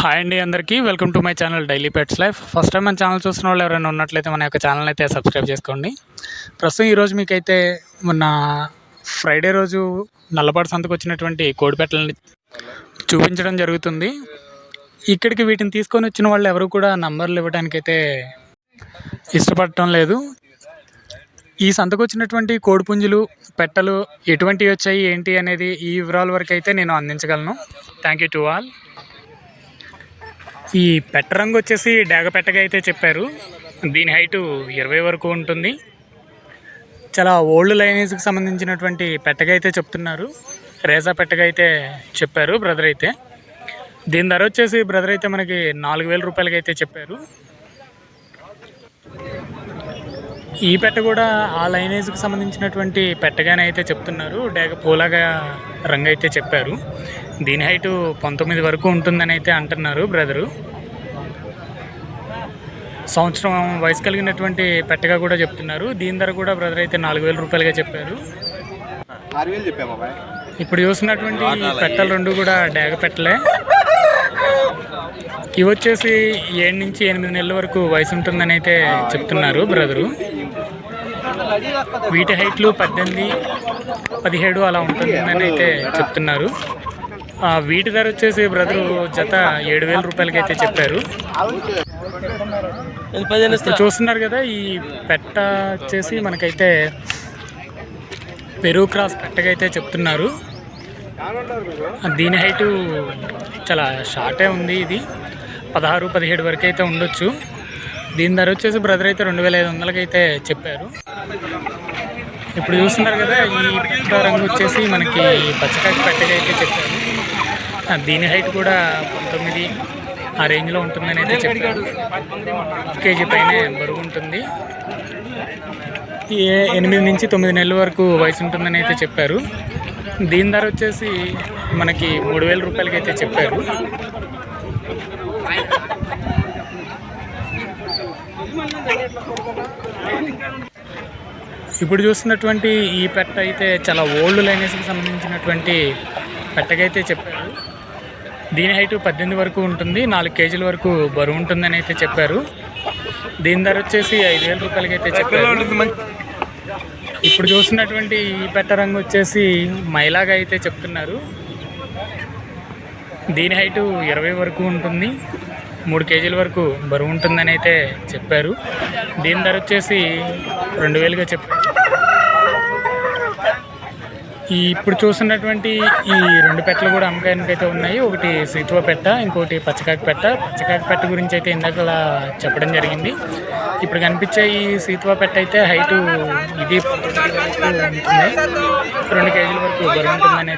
Hi అండి అందరికీ. Welcome to my channel daily pets life first time మన channel చూసిన వాళ్ళు ఎవరైనా ఉన్నట్లయితే మన యొక్క ఛానల్ అయితే సబ్స్క్రైబ్ చేసుకోండి. ప్రస్తుతం ఈరోజు మీకైతే మొన్న ఫ్రైడే రోజు నల్లబాటు సంతకు వచ్చినటువంటి కోడిపెట్టలని చూపించడం జరుగుతుంది. ఇక్కడికి వీటిని తీసుకొని వచ్చిన వాళ్ళు ఎవరు కూడా నంబర్లు ఇవ్వడానికైతే ఇష్టపడటం లేదు. ఈ సంతకు వచ్చినటువంటి కోడిపుంజులు పెట్టలు ఎటువంటివి వచ్చాయి ఏంటి అనేది ఈ వివరాల వరకు అయితే నేను అందించగలను. థ్యాంక్ యూ టు ఆల్ ఈ పెట్ట రంగు వచ్చేసి డేగ పెట్టగా అయితే చెప్పారు. దీని హైటు ఇరవై వరకు ఉంటుంది. చాలా ఓల్డ్ లైనేజ్కి సంబంధించినటువంటి పెట్టగా అయితే చెప్తున్నారు. రేజా పెట్టగా అయితే చెప్పారు బ్రదర్ అయితే. దీని ధర వచ్చేసి బ్రదర్ అయితే మనకి నాలుగు వేల రూపాయలకి అయితే చెప్పారు. ఈ పెట్ట కూడా ఆ లైనేజ్కి సంబంధించినటువంటి పెట్టగానే అయితే చెప్తున్నారు. డేగ పూలాగా రంగు అయితే చెప్పారు. దీని హైటు పంతొమ్మిది వరకు ఉంటుందని అయితే అంటున్నారు బ్రదరు. సంవత్సరం వయసు కలిగినటువంటి పెట్టగా కూడా చెప్తున్నారు. దీని ధర కూడా బ్రదర్ అయితే నాలుగు వేల రూపాయలుగా చెప్పారు. ఇప్పుడు చూసినటువంటి పెట్టలు రెండు కూడా డేగ పెట్టలే. ఇవి వచ్చేసి ఏడు నుంచి ఎనిమిది నెలల వరకు వయసు ఉంటుందని అయితే చెప్తున్నారు బ్రదరు. వీటి హైట్లు పద్దెనిమిది పదిహేడు అలా ఉంటుందని అయితే చెప్తున్నారు. వీటి ధర వచ్చేసి బ్రదరు జత ఏడు వేల రూపాయలకి అయితే చెప్పారు. చూస్తున్నారు కదా ఈ పెట్ట వచ్చేసి మనకైతే పెరుగు క్రాస్ పెట్టగా అయితే చెప్తున్నారు. దీని హైటు చాలా షార్టే ఉంది ఇది. పదహారు పదిహేడు వరకు అయితే ఉండొచ్చు. దీని ధర వచ్చేసి బ్రదర్ అయితే రెండు వేల ఐదు వందలకి అయితే చెప్పారు. ఇప్పుడు చూస్తున్నారు కదా ఈ రంగు వచ్చేసి మనకి పచ్చకాకి పెట్టగా అయితే చెప్పారు. దీని హైట్ కూడా పంతొమ్మిది ఆ రేంజ్లో ఉంటుందని అయితే చెప్పారు. కేజీ పైన బరువు ఉంటుంది. ఏ ఎనిమిది నుంచి తొమ్మిది నెలల వరకు వయసు ఉంటుందని అయితే చెప్పారు. దీని ధర వచ్చేసి మనకి మూడు వేల రూపాయలకి అయితే చెప్పారు. ఇప్పుడు చూస్తున్నటువంటి ఈ పెట్ట అయితే చాలా ఓల్డ్ లైనేజ్కి సంబంధించినటువంటి పెట్టకైతే చెప్పారు. దీని హైట్ పద్దెనిమిది వరకు ఉంటుంది నాలుగు కేజీల వరకు బరువు ఉంటుందని అయితే చెప్పారు. దీని ధర వచ్చేసి ఐదు వేల రూపాయలకి అయితే చెప్పారు. ఇప్పుడు చూస్తున్నటువంటి ఈ పెట్ట రంగు వచ్చేసి మైలాగా అయితే చెప్తున్నారు. దీని హైటు ఇరవై వరకు ఉంటుంది. మూడు కేజీల వరకు బరువు ఉంటుందని అయితే చెప్పారు. దీని ధర వచ్చేసి రెండు వేలుగా చెప్పారు. ఈ ఇప్పుడు చూస్తున్నటువంటి ఈ రెండు పెట్టలు కూడా అమ్మకానికి అయితే ఉన్నాయి. ఒకటి సీతువ పెట్ట ఇంకోటి పచ్చకాకి పెట్ట. పచ్చకాకి పెట్ట గురించి అయితే ఇందాక చెప్పడం జరిగింది. ఇప్పుడు కనిపించే ఈ సీతువ పెట్ట అయితే హైటు ఇది ఉంటుంది. రెండు కేజీల వరకు బరువు ఉంటుందని అయితే